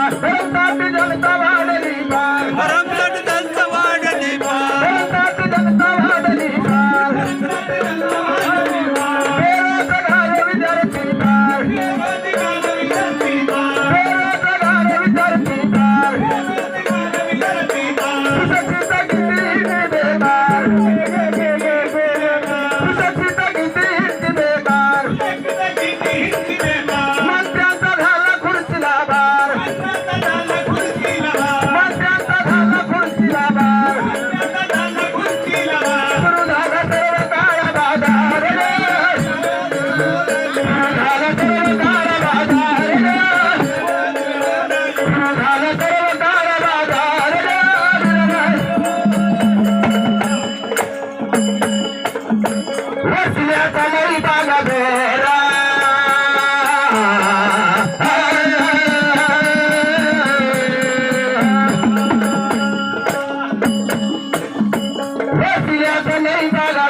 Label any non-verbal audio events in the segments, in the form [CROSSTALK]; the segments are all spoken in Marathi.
जनता वाढली फार भरमसाठ वाढ Let's see, I'm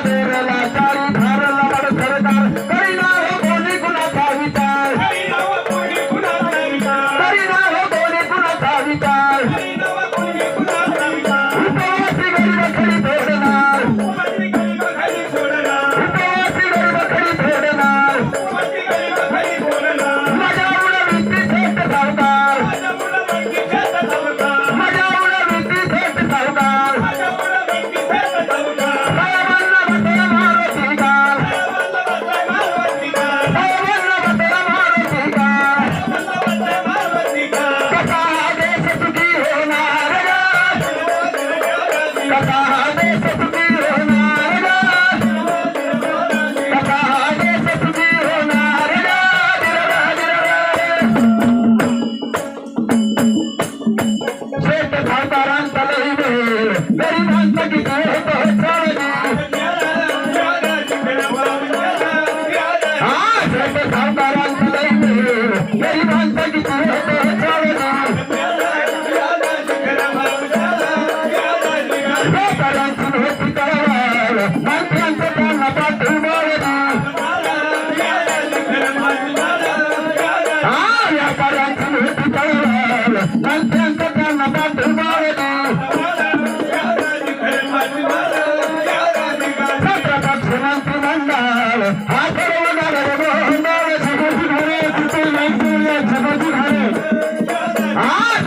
हा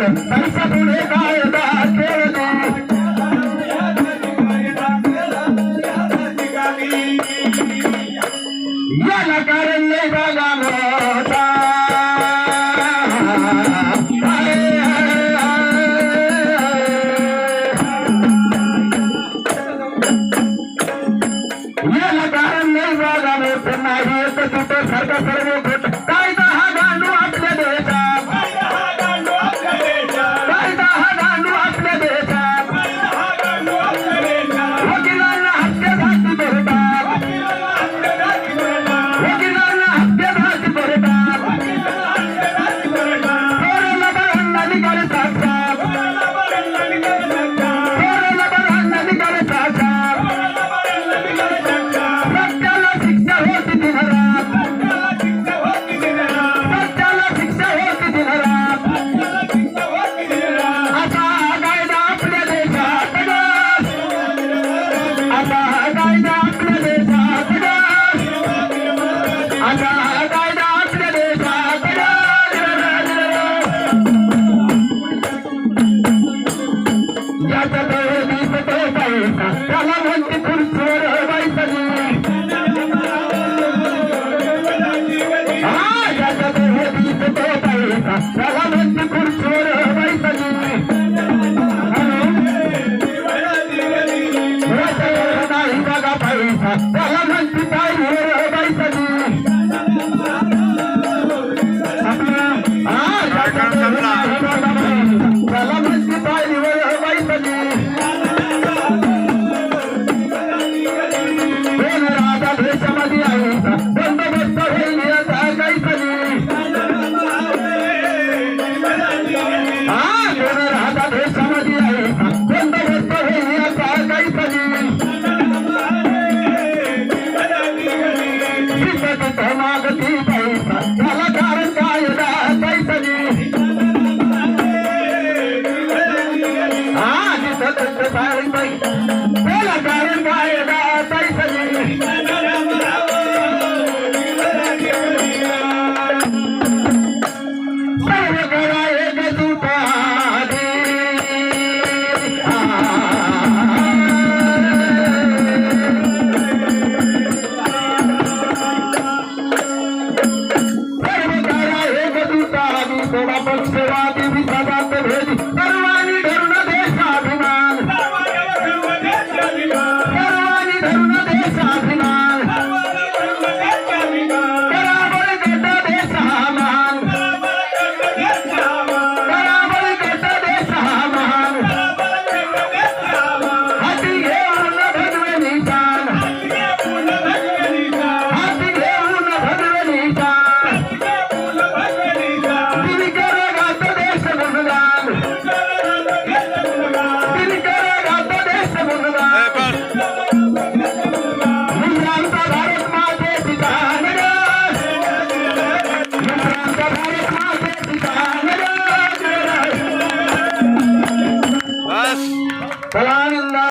Thank [LAUGHS] you. त्याला म्हणते खुर्चीवर बैठली Vai, vai, vai. सर्व हे बदू तारा दी सेवा पक्ष सेवा देवी सदा भेदी सर्व